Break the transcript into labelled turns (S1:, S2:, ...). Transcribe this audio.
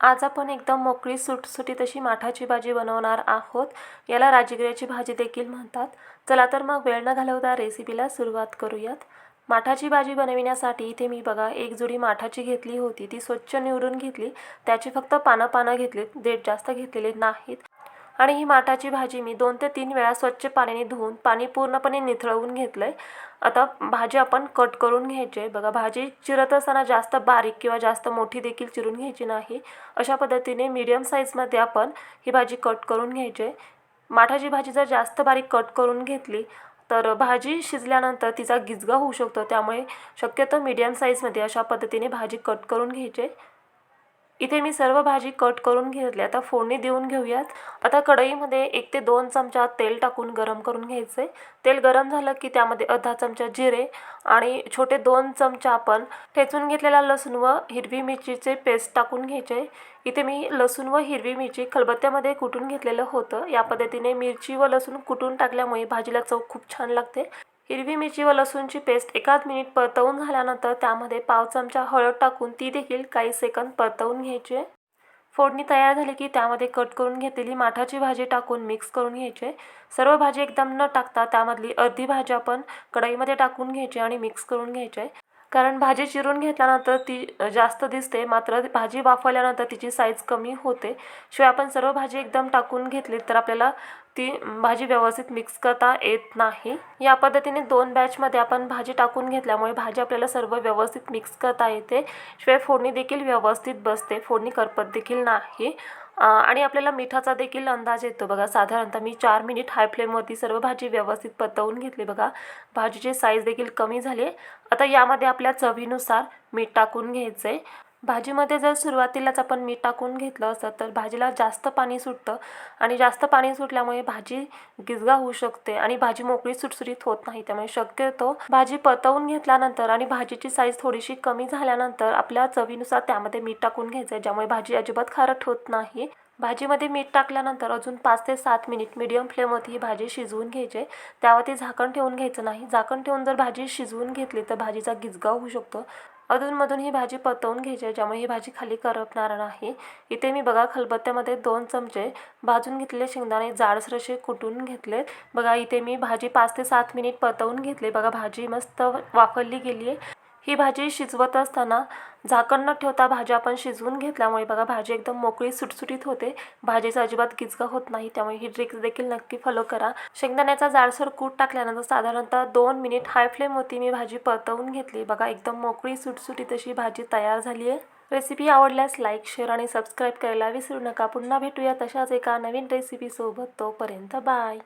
S1: आज आपण एकदम मोकळी सुटसुटीत अशी माठाची भाजी बनवणार आहोत. याला राजगिऱ्याची भाजी देखील म्हणतात. चला तर मग वेळ न घालवता रेसिपीला सुरुवात करूयात. माठाची भाजी बनविण्यासाठी इथे मी बघा एक जुडी माठाची घेतली होती. ती स्वच्छ निवडून घेतली. त्याची फक्त पानं पानं घेतली देठ जास्त घेतलेले नाहीत. आणि ही माठाची भाजी मी दोन ते तीन वेळा स्वच्छ पाण्याने धुवून पाणी पूर्णपणे निथळवून घेतलं आहे आता भाजी आपण कट करून घ्यायची आहे. बघा भाजी चिरत असताना जास्त बारीक किंवा जास्त मोठी देखील चिरून घ्यायची नाही. अशा पद्धतीने मीडियम साईजमध्ये आपण ही भाजी कट करून घ्यायची आहे. माठाची भाजी जर जास्त बारीक कट करून घेतली तर भाजी शिजल्यानंतर तिचा गिजगा होऊ शकतो. त्यामुळे शक्यतो मीडियम साईजमध्ये अशा पद्धतीने भाजी कट करून घ्यायची आहे. इथे मी सर्व भाजी कट करून घेतली आता फोडणी देऊन घेऊयात. आता कढईमध्ये एक ते दोन चमचा तेल टाकून गरम करून घ्यायचं तेल गरम झालं की त्यामध्ये अर्धा चमचा जिरे आणि छोटे दोन चमचा आपण ठेचून घेतलेला लसूण व हिरवी मिरचीचे पेस्ट टाकून घ्यायचे इथे मी लसूण व हिरवी मिरची खलबत्त्यामध्ये कुटून घेतलेलं होतं. या पद्धतीने मिरची व लसूण कुटून टाकल्यामुळे भाजीला चव खूप छान लागते. हिरवी मिरची व लसूणची पेस्ट एकाच मिनिट परतवून झाल्यानंतर त्यामध्ये पाव चमचा हळद टाकून ती देखील काही सेकंद परतवून घ्यायची आहे. फोडणी तयार झाली की त्यामध्ये कट करून घेतलेली माठाची भाजी टाकून मिक्स करून घ्यायची आहे. सर्व भाजी एकदम न टाकता त्यामधली अर्धी भाजी आपण कढईमध्ये टाकून घ्यायची आणि मिक्स करून घ्यायचे आहे. कारण भाजी चिरून घेतल्यानंतर ती जास्त दिसते मात्र भाजी वाफवल्यानंतर तिची साईज कमी होते. शिवाय आपण सर्व भाजी एकदम टाकून घेतली तर आपल्याला ती भाजी व्यवस्थित मिक्स करता येत नाही. या पद्धतीने दोन बॅचमध्ये आपण भाजी टाकून घेतल्यामुळे भाजी आपल्याला सर्व व्यवस्थित मिक्स करता येते. शिवाय फोडणी देखील व्यवस्थित बसते फोडणी करपत देखील नाही. आणि आपल्याला मिठाचा देखील अंदाज येतो. बघा साधारणतः मी चार मिनिट हाय फ्लेमवरती सर्व भाजी व्यवस्थित परतवून घेतली. बघा भाजीचे साईज देखील कमी झाले. आता यामध्ये आपल्या चवीनुसार मीठ टाकून घ्यायचं आहे भाजीमध्ये जर सुरुवातीलाच आपण मीठ टाकून घेतलं असतं तर भाजीला जास्त पाणी सुटतं. आणि जास्त पाणी सुटल्यामुळे भाजी गिजगा होऊ शकते आणि भाजी मोकळी सुटसुरीत होत नाही. त्यामुळे शक्यतो भाजी परतवून घेतल्यानंतर आणि भाजीची साईज थोडीशी कमी झाल्यानंतर आपल्या चवीनुसार त्यामध्ये मीठ टाकून घ्यायचं आहे ज्यामुळे भाजी अजिबात खारट होत नाही. भाजीमध्ये मीठ टाकल्यानंतर अजून पाच ते सात मिनिट मिडियम फ्लेमवरती ही भाजी शिजवून घ्यायची. आहे त्यावरती झाकण ठेवून घ्यायचं नाही. झाकण ठेवून जर भाजी शिजवून घेतली तर भाजीचा गिजगाव होऊ शकतो. अधूनमधून ही भाजी परतवून घ्यायची आहे ज्यामुळे ही भाजी खाली करपणार नाही. इथे मी बघा खलबत्त्यामध्ये दोन चमचे भाजून घेतलेले शेंगदाणे जाडसर असे कुटून घेतलेत. बघा इथे मी भाजी पाच ते सात मिनिट परतवून घेतले. बघा भाजी मस्त वाफरली गेली आहे. ही भाजी शिजवत असताना झाकण न ठेवता भाजी आपण शिजवून घेतल्यामुळे बघा भाजी एकदम मोकळी सुटसुटीत होते. भाजीचा अजिबात गिजगा होत नाही त्यामुळे ही ट्रिक्स देखील नक्की फॉलो करा. शेंगदाण्याचा जाडसर कूट टाकल्यानंतर साधारणतः दोन मिनिट हाय फ्लेम होती मी भाजी परतवून घेतली. बघा एकदम मोकळी सुटसुटीत अशी भाजी तयार झाली आहे. रेसिपी आवडल्यास लाईक शेअर आणि सबस्क्राईब करायला विसरू नका. पुन्हा भेटूया तशाच एका नवीन रेसिपीसोबत तोपर्यंत बाय